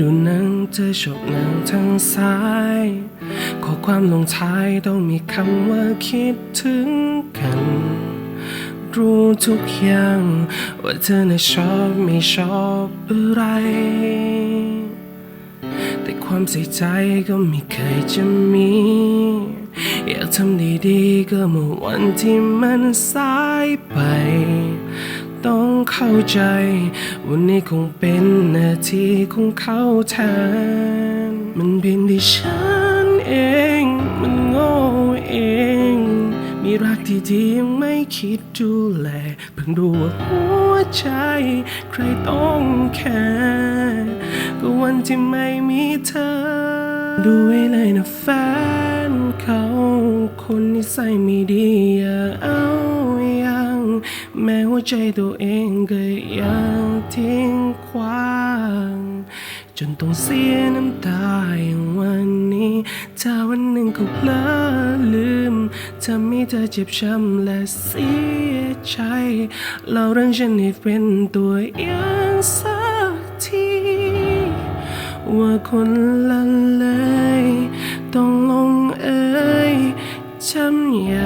ดูหนังเจอชกหนังทางซ้าย ข้อความลงท้ายต้องมีคำว่าคิดถึงกัน รู้ทุกอย่าง ว่าเธอน่ะชอบไม่ชอบอะไร แต่ความใส่ใจก็ไม่เคยจะมี อยากทำดีๆก็เมื่อวันที่มันสายไป เข้าใจ วันนี้คงเป็นนาทีของเขาแทน มันเป็นที่ฉันเอง มันโง่เอง มีรักที่ดียังไม่คิดดูแล เพิ่งรู้ว่าหัวใจ ใครต้องแค่ก็วันที่ไม่มีเธอ ดูไว้เลยนะแฟนเขา คนนิสัยไม่ดีอย่าเอาอย่าง แม้หัวใจตัวเองก็ยังทิ้งขว้าง จนต้องเสียน้ำตาอย่างวันนี้ ถ้าวันหนึ่งก็เพลอลืมทำให้เธอเจ็บช้ำและเสียใจเล่าเรื่องฉันให้เป็นตัวอย่างสักที ว่าคนละเลย ต้องลงเอ่ยจำอย่า